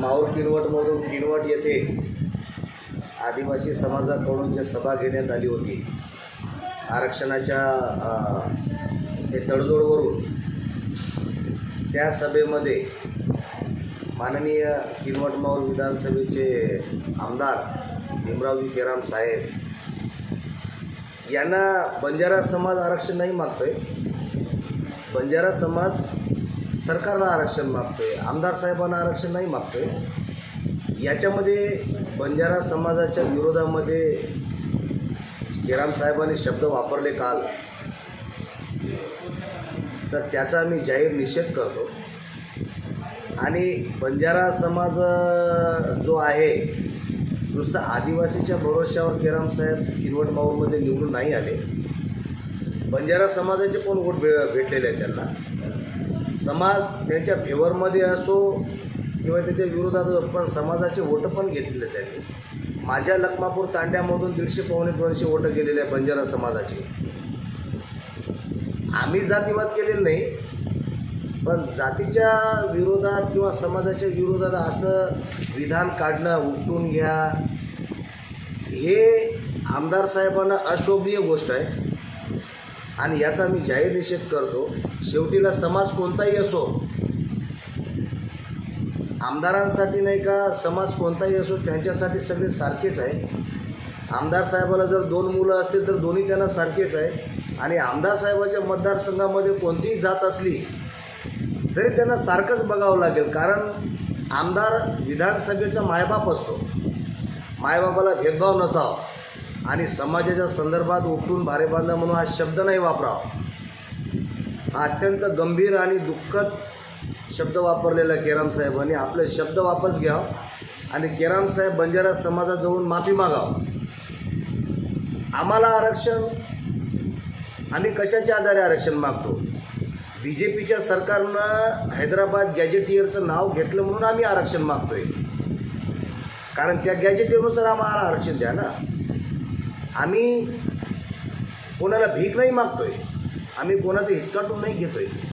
माऊर किनवटमधून किनवट येथे आदिवासी समाजाकडून जे सभा घेण्यात आली होती आरक्षणाच्या ते तडजोडवरून त्या सभेमध्ये माननीय किनवटमाऊर विधानसभेचे आमदार भीमरावजी केराम साहेब यांना बंजारा समाज आरक्षण नाही मागतोय. बंजारा समाज सरकारला आरक्षण मागतोय आमदार साहेबांना आरक्षण नाही मागतोय. याच्यामध्ये बंजारा समाजाच्या विरोधामध्ये केराम साहेबांनी शब्द वापरले काल. तर त्याचा आम्ही जाहीर निषेध करतो. आणि बंजारा समाज जो आहे नुसतं आदिवासीच्या भरोश्यावर केराम साहेब किनवट माऊरमध्ये निवडून नाही आले. बंजारा समाजाचे पण वोट भे भेटलेले आहेत त्यांना? समाज त्यांच्या फेवरमध्ये असो किंवा त्याच्या विरोधात असो, पण समाजाचे वोटं पण घेतलेले त्यांनी. माझ्या लखमापूर तांड्यामधून दीडशे पावणे दोनशे वोटं गेलेले आहे बंजारा समाजाचे. आम्ही जातीवाद केलेला नाही पण जातीच्या विरोधात किंवा समाजाच्या विरोधात असं विधान काढणं उपटून घ्या हे आमदार साहेबांना अशोभनीय गोष्ट आहे. आणि याचा मी जाहीर निषेध करतो शेवटीला समाज कोणताही असो आमदारांसाठी नाही का समाज कोणताही असो त्यांच्यासाठी सगळे सारखेच आहे. आमदार साहेबाला जर दोन मुलं असतील तर दोन्ही त्यांना सारखेच आहे. आणि आमदार साहेबाच्या मतदारसंघामध्ये कोणतीही जात असली तरी त्यांना सारखंच बघावं लागेल. कारण आमदार विधानसभेचा मायबाप असतो. मायबापाला भेदभाव नसावा. आणि समाजाच्या संदर्भात उपटून भारे बांधा म्हणून हा शब्द नाही वापरावा. हा अत्यंत गंभीर आणि दुःखद शब्द वापरलेला केराम साहेबांनी. आपले शब्द वापस घ्यावं आणि केराम साहेब बंजारा समाजाजवळून माफी मागावं. आम्हाला आरक्षण आम्ही कशाच्या आधारे आरक्षण मागतो? बी जे पीच्या सरकारनं हैदराबाद गॅजेटियरचं नाव घेतलं म्हणून आम्ही आरक्षण मागतोय. कारण त्या गॅजेटियरनुसार आम्हाला आरक्षण द्या ना. आम्ही कोणाला भीक नाही मागतोय. आम्ही कोणाचं हिसकाटून नाही घेतोय.